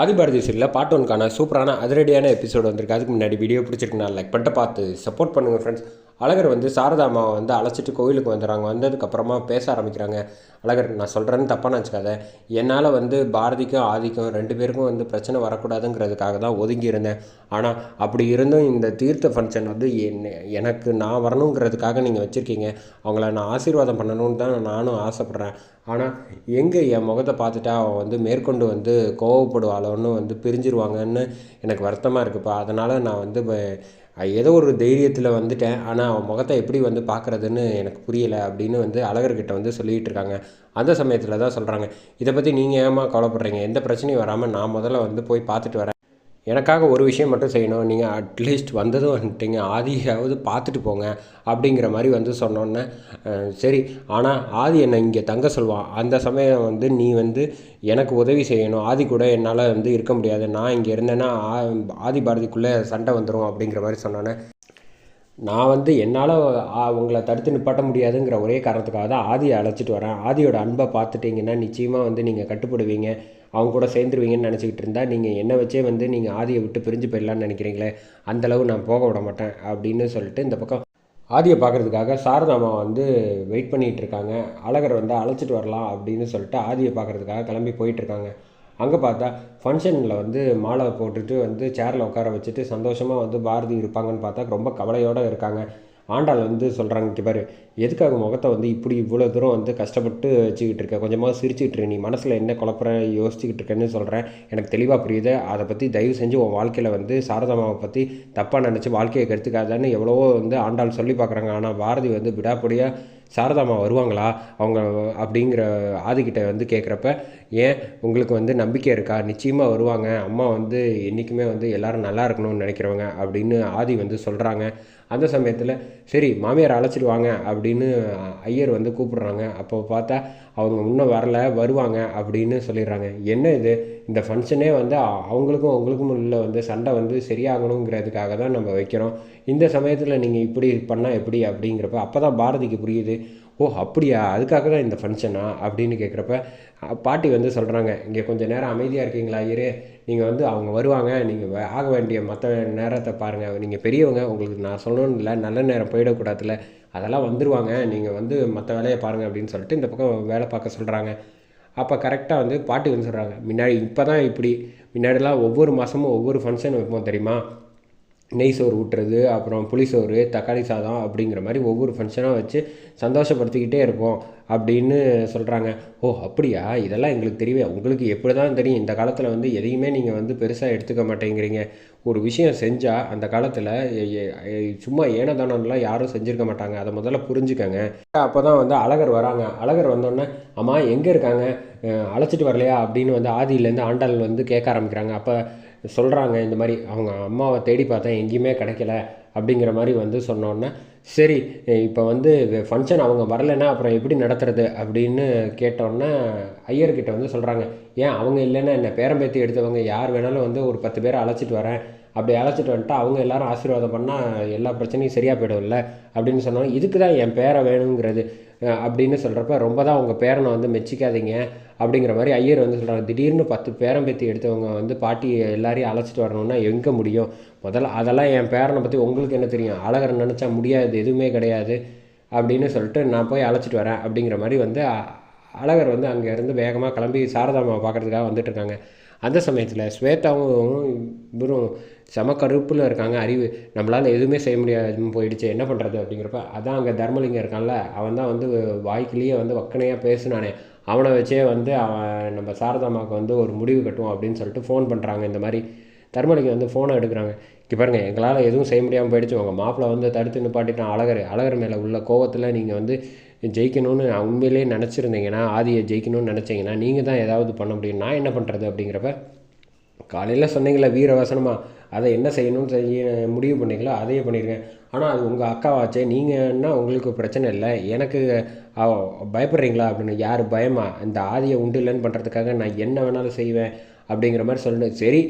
ஆதிபாரதி சீரியலில் பார்ட் ஒன்க்கான சூப்பரான அதிரடியான எபிசோடு வந்திருக்கு. அதுக்கு முன்னாடி வீடியோ பிடிச்சிருக்கு நான் லைக் பண்ணிட்டு பார்த்து சப்போர்ட் பண்ணுங்கள் ஃப்ரெண்ட்ஸ் அழகர் வந்து சாரதா அம்மாவை வந்து அழைச்சிட்டு கோயிலுக்கு வந்துடுறாங்க. வந்ததுக்கப்புறமா பேச ஆரம்பிக்கிறாங்க. அழகர் நான் சொல்கிறேன்னு தப்பாக நினச்சிக்காத. என்னால் வந்து பாரதிக்கும் ஆதிக்கும் ரெண்டு பேருக்கும் வந்து பிரச்சனை வரக்கூடாதுங்கிறதுக்காக தான் ஒதுங்கி இருந்தேன். ஆனால் அப்படி இருந்தும் இந்த தீர்த்த ஃபங்க்ஷன் வந்து என்ன எனக்கு நான் வரணுங்கிறதுக்காக நீங்கள் வச்சுருக்கீங்க. அவங்கள நான் ஆசீர்வாதம் பண்ணணும்னு தான் நானும் ஆசைப்பட்றேன். ஆனால் எங்கே என் முகத்தை பார்த்துட்டா அவன் வந்து மேற்கொண்டு வந்து கோவப்படுவாளோன்னு வந்து பிரிஞ்சிருவாங்கன்னு எனக்கு வருத்தமாக இருக்குப்பா. அதனால் நான் வந்து ஏதோ ஒரு தைரியத்தில் வந்துட்டேன். ஆனால் அவன் முகத்தை எப்படி வந்து பார்க்குறதுன்னு எனக்கு புரியலை அப்படின்னு வந்து அழகர்கிட்ட வந்து சொல்லிகிட்டு இருக்காங்க. அந்த சமயத்தில் தான் சொல்கிறாங்க இதை பற்றி நீங்கள் ஏமா கவலைப்படுறீங்க? எந்த பிரச்சனையும் வராமல் நான் முதல்ல வந்து போய் பார்த்துட்டு வரேன். எனக்காக ஒரு விஷயம் மட்டும் செய்யணும். நீங்கள் அட்லீஸ்ட் வந்ததும் வந்துட்டீங்க. ஆதியாவது பார்த்துட்டு போங்க அப்படிங்கிற மாதிரி வந்து சொன்னோன்னே சரி. ஆனால் ஆதி என்னை இங்கே தங்க சொல்வான் அந்த சமயம் வந்து நீ வந்து எனக்கு உதவி செய்யணும். ஆதி கூட என்னால் வந்து இருக்க முடியாது. நான் இங்கே இருந்தேன்னா ஆ- ஆதி பாரதிக்குள்ளே சண்டை வந்துடும் அப்படிங்கிற மாதிரி சொன்னோன்னே நான் வந்து என்னால் உங்களை தடுத்து நிப்பாட்ட முடியாதுங்கிற ஒரே காரணத்துக்காக தான் ஆதியை அழைச்சிட்டு வரேன். ஆதியோட அன்பை பார்த்துட்டிங்கன்னா நிச்சயமாக வந்து நீங்கள் கட்டுப்படுவீங்க. அவங்க கூட சேர்ந்துருவீங்கன்னு நினச்சிக்கிட்டு இருந்தால் நீங்கள் என்னை வச்சே வந்து நீங்கள் ஆதியை விட்டு பிரிஞ்சு போயிடலான்னு நினைக்கிறீங்களே அந்தளவு நான் போக விட மாட்டேன் அப்படின்னு சொல்லிட்டு இந்த பக்கம் ஆதியை பார்க்குறதுக்காக சாரதாமா வந்து வெயிட் பண்ணிகிட்டு இருக்காங்க. அழகர் வந்து அழைச்சிட்டு வரலாம் அப்படின்னு சொல்லிட்டு ஆதியை பார்க்குறதுக்காக கிளம்பி போயிட்டுருக்காங்க அங்கே பார்த்தா ஃபங்க்ஷனில் வந்து மாலை போட்டுட்டு வந்து சேரில் உட்கார வச்சுட்டு சந்தோஷமாக வந்து பாரதி இருப்பாங்கன்னு பார்த்தா ரொம்ப கவலையோடு இருக்காங்க. ஆண்டாள் வந்து சொல்கிறாங்க பாரு எதுக்காக முகத்தை வந்து இப்படி இவ்வளோ தூரம் வந்து கஷ்டப்பட்டு வச்சுக்கிட்டு இருக்க? கொஞ்சமாக சிரிச்சுக்கிட்டு இரு. நீ மனசில் என்ன குழப்பற யோசிச்சுக்கிட்டு இருக்கேன்னு சொல்கிறேன் எனக்கு தெளிவாக புரியுது. அதை பற்றி தயவு செஞ்சு உன் வாழ்க்கையில் வந்து சாரதாமாவை பற்றி தப்பாக நினச்சி வாழ்க்கையை கெடுத்துக்காதான்னு எவ்வளவோ வந்து ஆண்டாள் சொல்லி பார்க்குறாங்க. ஆனால் பாரதி வந்து விடாப்படியாக சாரதாமா வருவாங்களா? அவங்க அப்படிங்கிற ஆதிக்கிட்ட வந்து கேட்குறப்ப ஏன்? உங்களுக்கு வந்து நம்பிக்கை இருக்கா? நிச்சயமாக வருவாங்க. அம்மா வந்து என்றைக்குமே வந்து எல்லாரும் நல்லா இருக்கணும்னு நினைக்கிறவங்க அப்படின்னு ஆதி வந்து சொல்கிறாங்க அந்த சமயத்தில் சரி மாமியார் அழைச்சிட்டு வாங்க அப்படின்னு ஐயர் வந்து கூப்பிடுறாங்க. அப்போ பார்த்தா அவங்க இன்னும் வரல வருவாங்க அப்படின்னு சொல்லிடுறாங்க. என்ன இது? இந்த ஃபங்க்ஷனே வந்து அவங்களுக்கும் அவங்களுக்கும் உள்ள வந்து சண்டை வந்து சரியாகணுங்கிறதுக்காக தான் நம்ம வைக்கிறோம். இந்த சமயத்தில் நீங்கள் இப்படி பண்ணால் எப்படி? அப்படிங்கிறப்ப அப்போ தான் பாரதிக்கு புரியுது. ஓ அப்படியா? அதுக்காக தான் இந்த ஃபங்க்ஷனா அப்படின்னு கேட்குறப்ப பாட்டி வந்து சொல்கிறாங்க இங்கே கொஞ்சம் நேரம் அமைதியாக இருக்கீங்களா ஐயரே? நீங்கள் வந்து அவங்க வருவாங்க. நீங்கள் ஆக வேண்டிய மற்ற நேரத்தை பாருங்கள் நீங்கள் பெரியவங்க உங்களுக்கு நான் சொல்லணும்னு இல்லை நல்ல நேரம் போயிடக்கூடாதுல அதெல்லாம் வந்துடுவாங்க நீங்கள் வந்து மற்ற வேலையை பாருங்கள் அப்படின்னு சொல்லிட்டு இந்த பக்கம் வேலை பார்க்க சொல்கிறாங்க அப்போ கரெக்டாக வந்து பாட்டி வந்து சொல்கிறாங்க முன்னாடி இப்போ தான் இப்படி. முன்னாடிலாம் ஒவ்வொரு மாதமும் ஒவ்வொரு ஃபங்க்ஷன் வைப்போம் தெரியுமா? நெய் சோறு ஊட்டுறது அப்புறம் புளிசோறு தக்காளி சாதம் அப்படிங்கிற மாதிரி ஒவ்வொரு ஃபங்க்ஷனாக வச்சு சந்தோஷப்படுத்திக்கிட்டே இருப்போம் அப்படின்னு சொல்கிறாங்க ஓ அப்படியா? இதெல்லாம் எங்களுக்கு தெரியவே உங்களுக்கு எப்படி தான் தெரியும்? இந்த காலத்தில் வந்து எதையுமே நீங்கள் வந்து பெருசாக எடுத்துக்க மாட்டேங்கிறீங்க. ஒரு விஷயம் செஞ்சால் அந்த காலத்தில் சும்மா ஏனதானம்லாம் யாரும் செஞ்சுருக்க மாட்டாங்க. அதை முதல்ல புரிஞ்சுக்கங்க. அப்போ தான் வந்து அழகர் வராங்க. அழகர் வந்தோடனே அம்மா எங்கே இருக்காங்க? அழைச்சிட்டு வரலையா? அப்படின்னு வந்து ஆதியிலேருந்து ஆண்டாள் வந்து கேட்க ஆரம்பிக்கிறாங்க. அப்போ சொல்கிறாங்க இந்த மாதிரி அவங்க அம்மாவை தேடி பார்த்தேன். எங்கேயுமே கிடைக்கல. அப்படிங்கிற மாதிரி வந்து சொன்னோன்னே சரி இப்போ வந்து ஃபங்க்ஷன் அவங்க வரலைன்னா அப்புறம் எப்படி நடத்துறது அப்படின்னு கேட்டோன்னே ஐயர்கிட்ட வந்து சொல்கிறாங்க ஏன் அவங்க இல்லைன்னா என்ன? பேரம்பேத்தி எடுத்தவங்க யார் வேணாலும் வந்து ஒரு பத்து பேரை அழைச்சிட்டு வரேன். அப்படி அழைச்சிட்டு வந்துட்டா அவங்க எல்லாரும் ஆசீர்வாதம் பண்ணால் எல்லா பிரச்சனையும் சரியாக போயிடும்ல அப்படின்னு சொன்னாலும் இதுக்கு தான் என் பேரை வேணுங்கிறது அப்படின்னு சொல்கிறப்ப ரொம்ப தான் உங்கள் பேரனை வந்து மெச்சிக்காதீங்க அப்படிங்கிற மாதிரி ஐயர் வந்து சொல்கிறாங்க திடீர்னு பத்து பேரம்பேத்தி எடுத்தவங்க வந்து பாட்டி எல்லாரையும் அழைச்சிட்டு வரணும்னா எங்கே முடியும்? முதல்ல அதெல்லாம் என் பேரனை பற்றி உங்களுக்கு என்ன தெரியும்? அழகர் நினச்சா முடியாது. எதுவுமே கிடையாது அப்படின்னு சொல்லிட்டு நான் போய் அழைச்சிட்டு வரேன் அப்படிங்கிற மாதிரி வந்து அழகர் வந்து அங்கேருந்து வேகமாக கிளம்பி சாரதாமாவை பார்க்கறதுக்காக வந்துட்டுருக்காங்க அந்த சமயத்தில் ஸ்வேதாவும் இவரும் செம கருப்பில் இருக்காங்க. அறிவு நம்மளால் எதுவுமே செய்ய முடியாதுன்னு போயிடுச்சு என்ன பண்ணுறது அப்படிங்கிறப்ப அதான் அங்கே தர்மலிங்கம் இருக்கான்ல அவன் தான் வந்து வாய்க்கிலேயே வந்து வக்கனையாக பேசினானே அவனை வச்சே வந்து அவன் நம்ம சாரதாமாவுக்கு வந்து ஒரு முடிவு கட்டுவோம் அப்படின்னு சொல்லிட்டு ஃபோன் பண்ணுறாங்க இந்த மாதிரி. தர்மலிங்கம் வந்து ஃபோனை எடுக்கிறாங்க. இங்கே பாருங்கள் எங்களால் எதுவும் செய்ய முடியாமல் போயிடுச்சு. உங்கள் மாப்பிள்ளை வந்து தடுத்து நிப்பாட்டிட்டான் அழகர் அழகர் மேலே உள்ள கோவத்தில் நீங்கள் வந்து ஜெயிக்கணும்னு உண்மையிலேயே நினச்சிருந்தீங்கன்னா ஆதியை ஜெயிக்கணும்னு நினச்சிங்கன்னா நீங்கள் தான் ஏதாவது பண்ண முடியும். நான் என்ன பண்ணுறது அப்படிங்கிறப்ப காலையில் சொன்னீங்களே வீரவசனமாக அதை என்ன செய்யணும்னு செய்ய முடிவு பண்ணீங்களோ அதையே பண்ணியிருக்கேன் ஆனால் அது உங்கள் அக்காவாச்சே நீங்கன்னா உங்களுக்கு பிரச்சனை இல்லை. எனக்கு பயப்படுறீங்களா அப்படின்னு யார் பயமா? இந்த ஆதியை உண்டு இல்லைன்னு பண்ணுறதுக்காக நான் என்ன வேணாலும் செய்வேன். அப்படிங்கிற மாதிரி சொல்லணும். சரி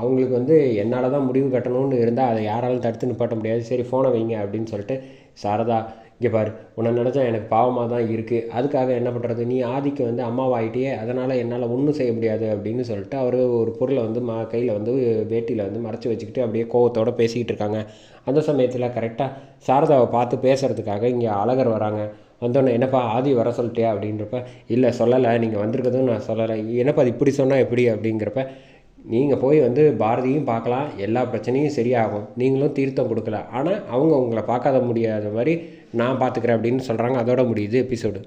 அவங்களுக்கு வந்து என்னால் தான் முடிவு கட்டணும்னு இருந்தால் அதை யாராலும் தடுத்து நிப்பாட்ட முடியாது. சரி ஃபோனை வைங்க அப்படின்னு சொல்லிட்டு சாரதா இங்கே பாரு உன்னை நினச்சா எனக்கு பாவமாக தான் இருக்குது அதுக்காக என்ன பண்ணுறது நீ ஆதிக்கு வந்து அம்மாவாயிட்டியே அதனால் என்னால் ஒன்றும் செய்ய முடியாது அப்படின்னு சொல்லிட்டு அவர் ஒரு பொருளை வந்து ம கையில் வந்து வேட்டியில் வந்து மறைச்சி வச்சுக்கிட்டு அப்படியே கோவத்தோடு பேசிக்கிட்டு இருக்காங்க. அந்த சமயத்தில் கரெக்டாக சாரதாவை பார்த்து பேசுகிறதுக்காக இங்கே அழகர் வராங்க. வந்தோடனே என்னப்பா ஆதி வர சொல்லிட்டியா? அப்படின்றப்ப இல்லை சொல்லலை. நீங்கள் வந்திருக்கதும் நான் சொல்லலை. என்னப்பா அது இப்படி சொன்னால் எப்படி? அப்படிங்கிறப்ப நீங்கள் போய் வந்து பாரதியும் பார்க்கலாம். எல்லா பிரச்சனையும் சரியாகும். நீங்களும் தீர்த்தம் கொடுக்கல ஆனால் அவங்க உங்களை பார்க்காத முடியாத மாதிரி நான் பார்த்துக்கிறேன் அப்படின்னு சொல்கிறாங்க அதோட முடியுது எபிசோடு.